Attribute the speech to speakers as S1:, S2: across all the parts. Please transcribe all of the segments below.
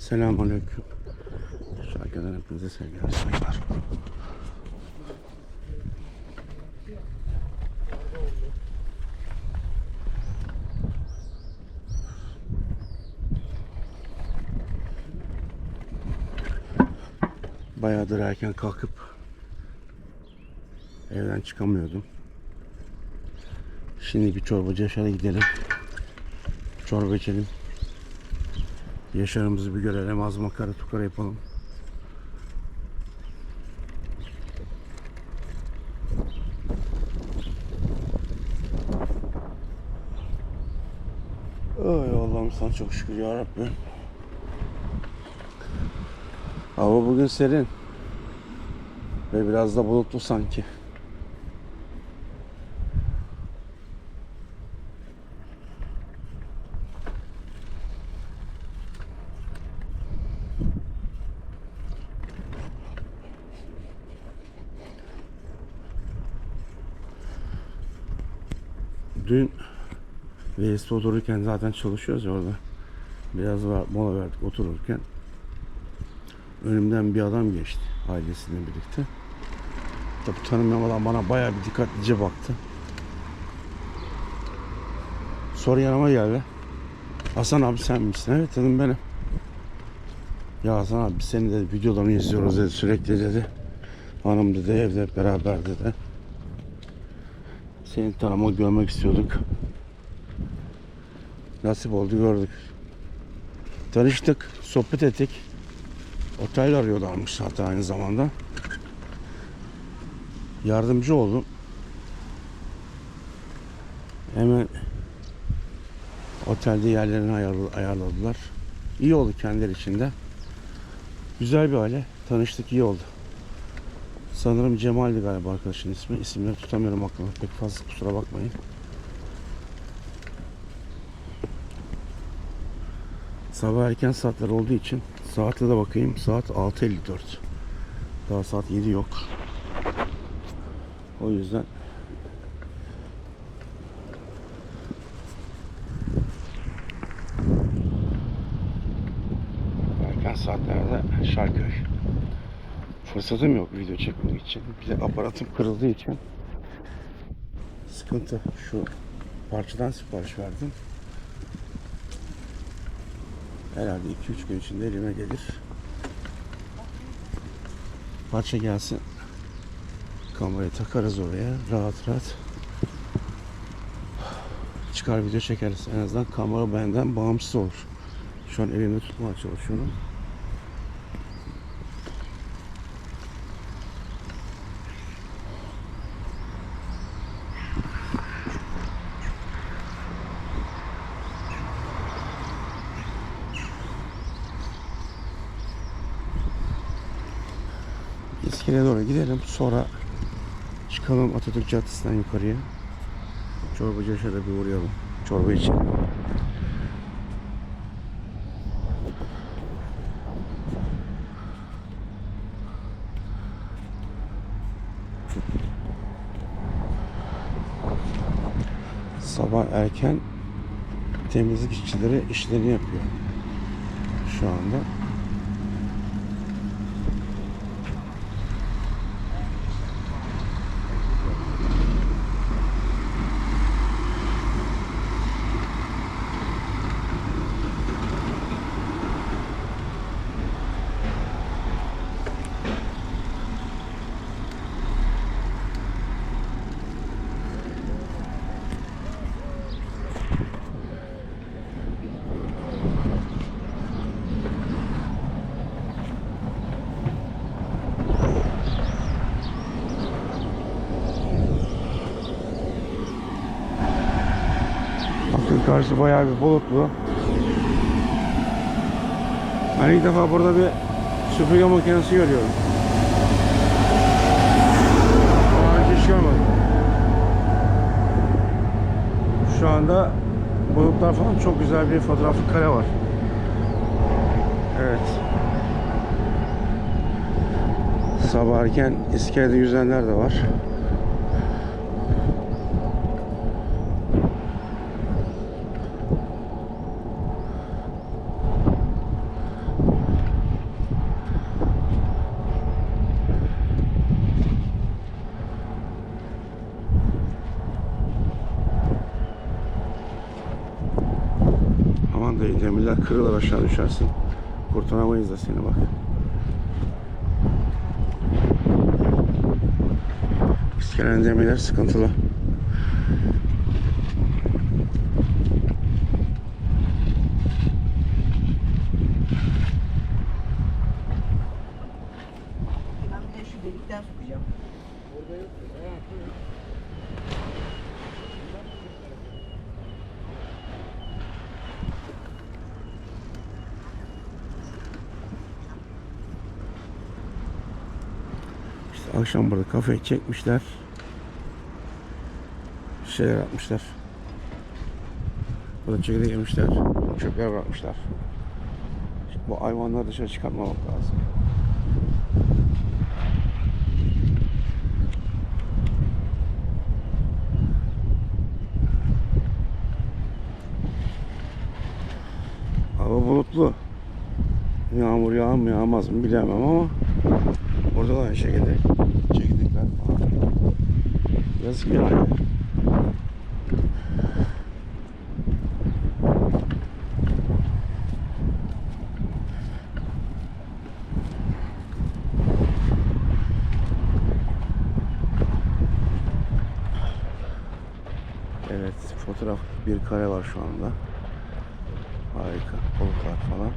S1: Selamünaleyküm. Şarkıdan hepinize sevgiler, saygılar. Bayağıdır erken kalkıp evden çıkamıyordum. Şimdi bir çorbacı Yaşar'a gidelim. Çorba içelim. Yaşarımızı bir görelim. Az makara tukara yapalım. Ay Allah'ım sana çok şükür ya Rabbi. Hava bugün serin. Ve biraz da bulutlu sanki. Dün Reis'te otururken zaten çalışıyoruz ya orada. Biraz var, mola verdik otururken. Önümden bir adam geçti ailesiyle birlikte. Tabi tanımayan adam bana bayağı bir dikkatlice baktı. Sonra yanıma geldi. Hasan abi sen misin? Evet dedim benim. Ya Hasan abi seni dedi videolarını izliyoruz dedi sürekli dedi. Hanım dedi evde beraber dedi. Seni tanımak görmek istiyorduk. Nasip oldu gördük. Tanıştık, sohbet ettik. Otel arıyorlarmış zaten aynı zamanda. Yardımcı oldum. Hemen otelde yerlerini ayarla- ayarladılar. İyi oldu kendileri içinde. Güzel bir aile. Tanıştık iyi oldu. Sanırım Cemal'di galiba arkadaşın ismi. İsimleri tutamıyorum aklımda. Pek fazla kusura bakmayın. Sabah erken saatler olduğu için saate de bakayım. Saat 6.54. Daha saat 7 yok. O yüzden erken saatlerde Şarköy. Fırsatım yok video çekmek için. Bir de aparatım kırıldığı için sıkıntı. Şu parçadan sipariş verdim. Herhalde 2-3 gün içinde elime gelir. Parça gelsin. Kamerayı takarız oraya. Rahat rahat. Çıkar video çekeriz. En azından kamera benden bağımsız olur. Şu an elimde tutmaya çalışıyorum. İskeleye doğru gidelim. Sonra çıkalım Atatürk Caddesi'nden yukarıya. Çorbacı Yaşar'a bir uğrayalım. Çorba içelim. Sabah erken temizlik işçileri işlerini yapıyor. Şu anda. Karşı bayağı bir bulutlu. Ben ilk defa burada bir süpürge makinesi görüyorum. Daha hiç görmedim. Şu anda bulutlar falan çok güzel bir fotoğraflı kare var. Evet. Sabah erken iskelede yüzenler de var. Dayı demirler kırılır aşağı düşersin. Kurtaramayız da seni bak. İskelen demirler sıkıntılı.
S2: Ben bir de şu delikten sokacağım.
S1: İşte akşam burada kafayı çekmişler. Şeyler yapmışlar. Burada çekirdek yemişler. Çöpler bırakmışlar. Şimdi bu hayvanları dışarı çıkartmamak lazım. Hava bulutlu. Yağmur yağar mı yağmaz mı bilemem ama Orada da aynı şekilde çekirdekler falan. Yazık yani. Evet, fotoğraf bir kare var şu anda. Harika, balıklar falan.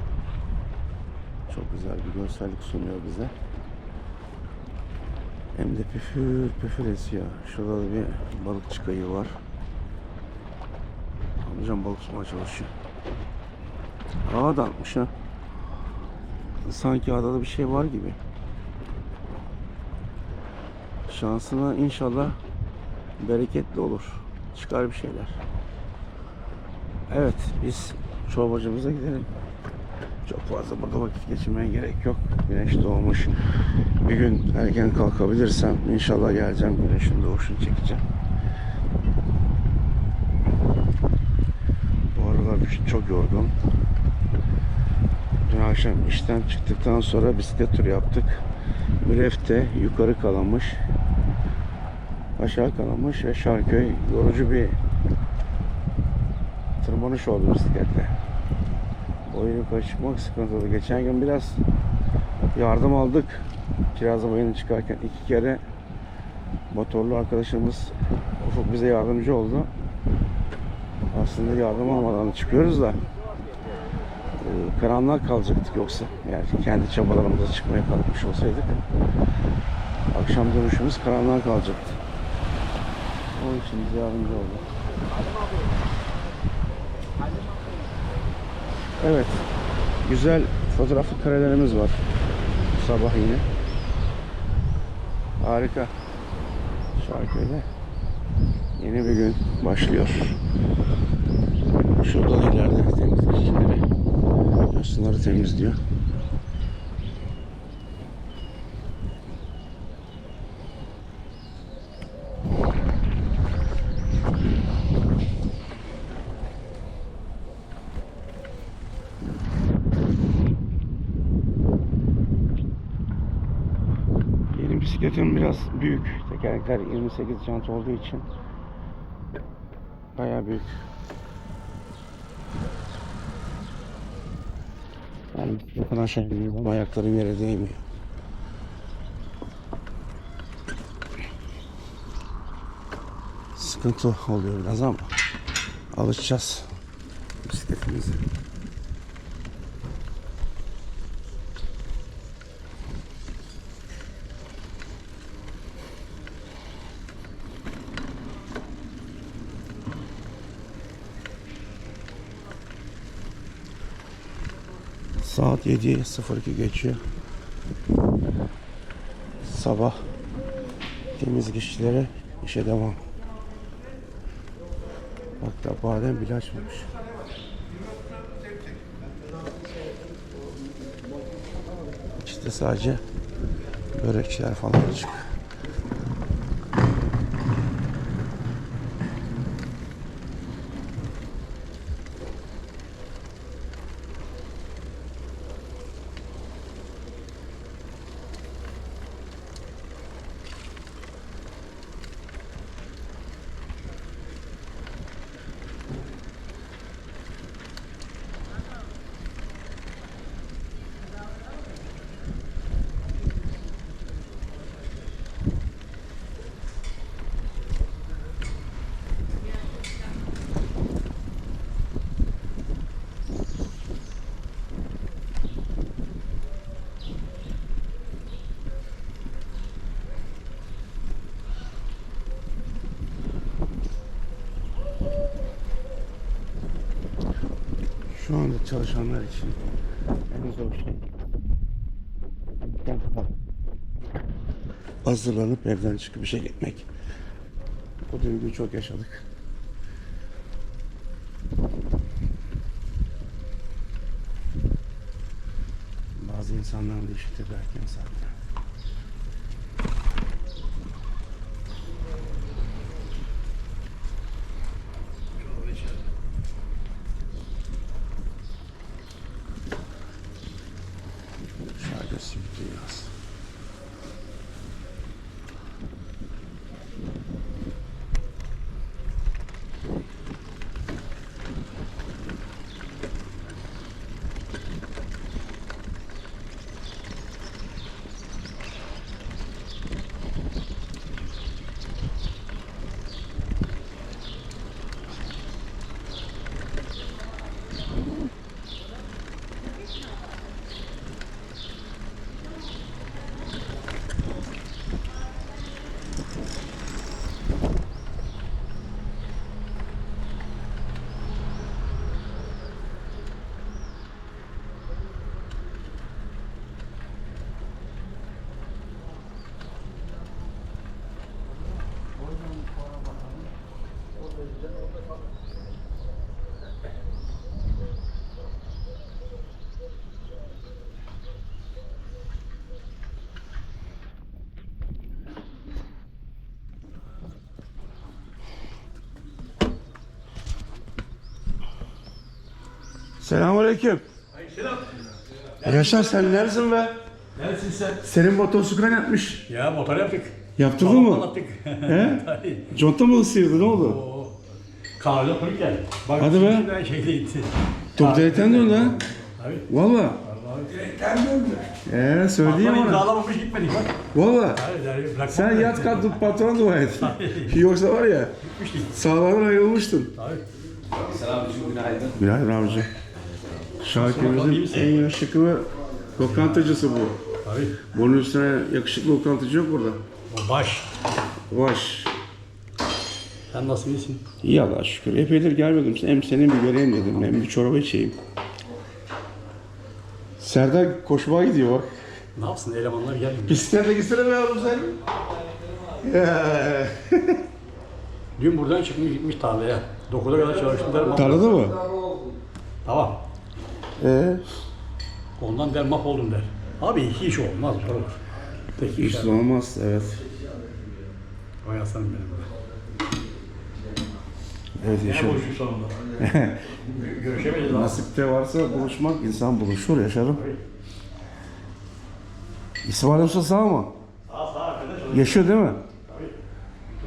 S1: Çok güzel bir görsellik sunuyor bize. Hem de püfür püfür esiyor. Şurada da bir balıkçı kayığı var. Amcam balık tutmaya çalışıyor. Ağa da atmış ha. Sanki adada bir şey var gibi. Şansına inşallah bereketli olur. Çıkar bir şeyler. Evet biz çorbacımıza gidelim. Çok fazla burada vakit geçirmeye gerek yok. Güneş doğmuş. Bir gün erken kalkabilirsem inşallah geleceğim güneşin doğuşunu çekeceğim. Bu aralar çok yorgun. Dün akşam işten çıktıktan sonra bisiklet turu yaptık. Mürefte yukarı kalamış. Aşağı kalamış ve Şarköy yorucu bir tırmanış oldu bisikletle. Boyu yukarı çıkmak sıkıntılı. Geçen gün biraz yardım aldık. Kirazlı bayını çıkarken iki kere motorlu arkadaşımız Ufuk bize yardımcı oldu. Aslında yardım almadan çıkıyoruz da e, karanlığa kalacaktık yoksa yani kendi çabalarımıza çıkmaya kalkmış olsaydık akşam dönüşümüz karanlığa kalacaktı. Onun için bize yardımcı oldu. Evet. Güzel fotoğraflı karelerimiz var. Bu sabah yine. Harika. Şarköy'de yeni bir gün başlıyor. Şurada da ileride temizlikçileri yosunları temizliyor. Yeni bisikletim biraz büyük. Tekerlekler 28 jant olduğu için bayağı büyük. Yani bisikletten aşağı iniyorum ama ayaklarım yere değmiyor. Sıkıntı oluyor biraz ama alışacağız bisikletimize. Saat 7.02 geçiyor. Sabah temizlik işçileri işe devam. Da badem bile açmamış. İşte sadece börekçiler falan açık. İlk çalışanlar için en zor şey. Hazırlanıp evden çıkıp işe gitmek. O duyguyu çok yaşadık. Bazı insanların da işi tabii erken. Selamünaleyküm. Yaşar sen neredesin be?
S3: Neresin sen?
S1: Senin motosikleten yapmış.
S3: Ya motor yaptık.
S1: Yaptırdın mı?
S3: anlattık.
S1: He? Conta mı ısırdı ne oldu?
S3: Oo. Kahvede oturup gel. Bak,
S1: Hadi be.
S3: Ben şeyde gitti.
S1: Top direkten döndü ha.
S3: Tabii.
S1: Valla.
S3: Vallahi.
S1: Ee söyleyeyim
S3: Patron
S1: ona.
S3: imzalamamış gitmedik bak.
S1: Valla. Sen
S3: ben.
S1: yat kalk tut patron dua et. Yoksa var ya
S3: Gitmiştik.
S1: sağlardan ayrılmıştın.
S3: Tabii.
S4: Selamünaleyküm, günaydın.
S1: Günaydın abici. Şarkımızın en yakışıklı lokantacısı bu.
S3: Tabii.
S1: Bunun üstüne yakışıklı lokantacı yok burada.
S3: O baş.
S1: Vaş.
S3: Sen nasıl iyisin?
S1: İyi Allah'a şükür. Epeydir gelmedim. Hem senin bir göreyim dedim. Hem bir çorba içeyim. Serdar koşmaya gidiyor bak.
S3: Ne yapsın elemanlar gelmiyor.
S1: Bisiklete gitsene be yavrum sen.
S3: Dün buradan çıkmış gitmiş tarlaya. 9'a kadar çalıştım der
S1: Tarlada mı?
S3: Tamam.
S1: Ee,
S3: Ondan der mahvoldum der. Abi iş olmaz olur. Tek iş.
S1: hiç olmaz. Evet.
S3: Vay aslanım benim.
S1: Evet
S3: Ne
S1: yaşarım.
S3: buluştuk sonunda. Görüşemeyiz daha.
S1: Nasipte varsa buluşmak insan buluşur yaşarım. İsmail Usta sağ mı?
S3: Sağ sağ arkadaş.
S1: Yaşıyor değil mi?
S3: Tabii.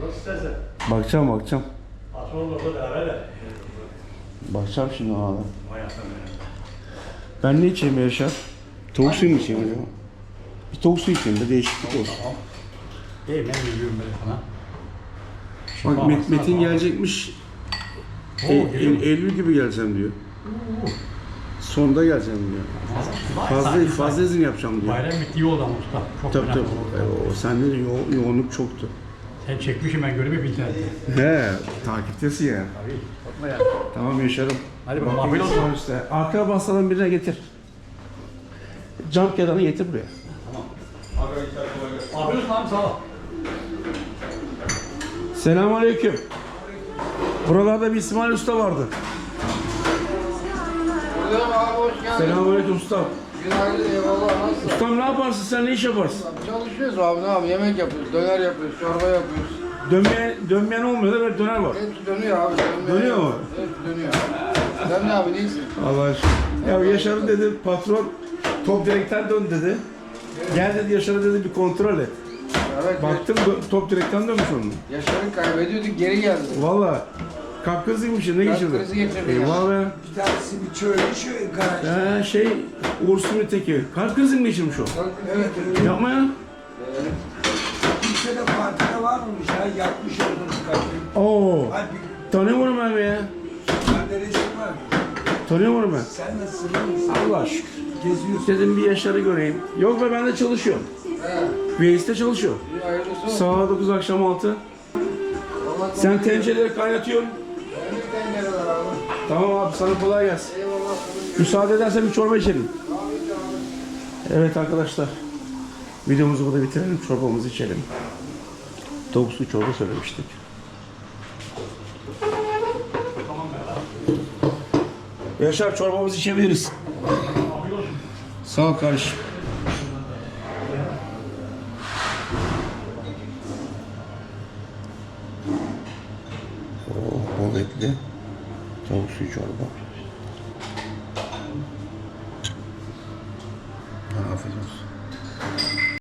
S3: Burası istersen.
S1: Bakacağım bakacağım.
S3: Patronla da beraber de.
S1: Bakacağım şimdi da.
S3: Vay aslanım.
S1: Ben ne içeyim Yaşar? Tavuk suyu mu içeyim acaba? Bir tavuk suyu içeyim de değişiklik olsun.
S3: İyi ben geliyorum böyle sana.
S1: Bak Met-
S3: baksana,
S1: Metin
S3: tamam.
S1: gelecekmiş.
S3: Oo,
S1: E-
S3: geliyor?
S1: E- Eylül gibi geleceğim diyor. Sonunda geleceğim diyor.
S3: Vay,
S1: Fazla fazla izin yapacağım diyor.
S3: Bayram bitti iyi oldu ama usta. Çok
S1: Tabii
S3: önemli
S1: tabii.
S3: oldu.
S1: E, O sende de yo- yoğunluk çoktu.
S3: Sen çekmişim ben görüp hep internette.
S1: He, takiptesin ya.
S3: Tabii.
S1: Tamam yaşarım.
S3: Hadi bakalım,
S1: Bakayım
S3: afiyet olsun.
S1: İşte. Arka basadan birine getir. Cam kenarına getir buraya.
S3: Abi abi sağ ol.
S1: Selamünaleyküm. Buralarda bir İsmail Usta vardı.
S5: Buradayım abi hoş geldin.
S1: Selamünaleyküm usta.
S5: Günaydın eyvallah nasılsın?
S1: Ustam ne yaparsın sen ne iş yaparsın?
S5: Çalışıyoruz abi ne abi yemek yapıyoruz, döner yapıyoruz, çorba yapıyoruz.
S1: Dönmeyen, dönmeyen olmuyor da böyle döner var.
S5: Hepsi dönüyor abi.
S1: Dönüyor mu?
S5: Hepsi dönüyor. Sen ne abi neysin?
S1: Allah aşkına. Ya Yaşar'ın dedi patron top direkten dön dedi. Gel dedi Yaşar'ı dedi bir kontrol et.
S5: Evet
S1: Baktım dö- top direkten dönmüş onun.
S5: Yaşar'ın kaybediyorduk geri geldi.
S1: Valla kalp kriziymiş ya, ne
S5: Kalp
S1: geçirdi?
S5: krizi geçirdi
S1: Eyvah be.
S4: Bir tanesi bir çöl, şu garaj.
S1: Ee, şey Uğur Sümüt'teki kalp krizi mi geçirmiş o?
S4: Evet,
S1: Yapma ya.
S4: kimse de partide varmış ha, yapmış oldunuz kalbim.
S1: Oo. Tanıyorum ben be ya. Tanıyorum ben.
S4: Sen nasılsın?
S1: Allah şükür.
S4: Geziyorsun.
S1: Dedim bir Yaşar'ı göreyim. Yok be ben de çalışıyorum. Veys'te çalışıyor.
S5: iyi hayırlısı olsun.
S1: Saat 9 akşam 6.
S5: Vallahi
S1: Sen tencereleri kaynatıyorsun.
S5: Benim tencereler abi.
S1: Tamam abi sana kolay gelsin.
S5: Eyvallah kolay gelsin.
S1: Müsaade edersen bir çorba içelim. Evet arkadaşlar. Videomuzu burada bitirelim. Çorbamızı içelim. Tavuk suyu çorba söylemiştik. Yaşar çorbamızı içebiliriz. Sağ ol kardeşim.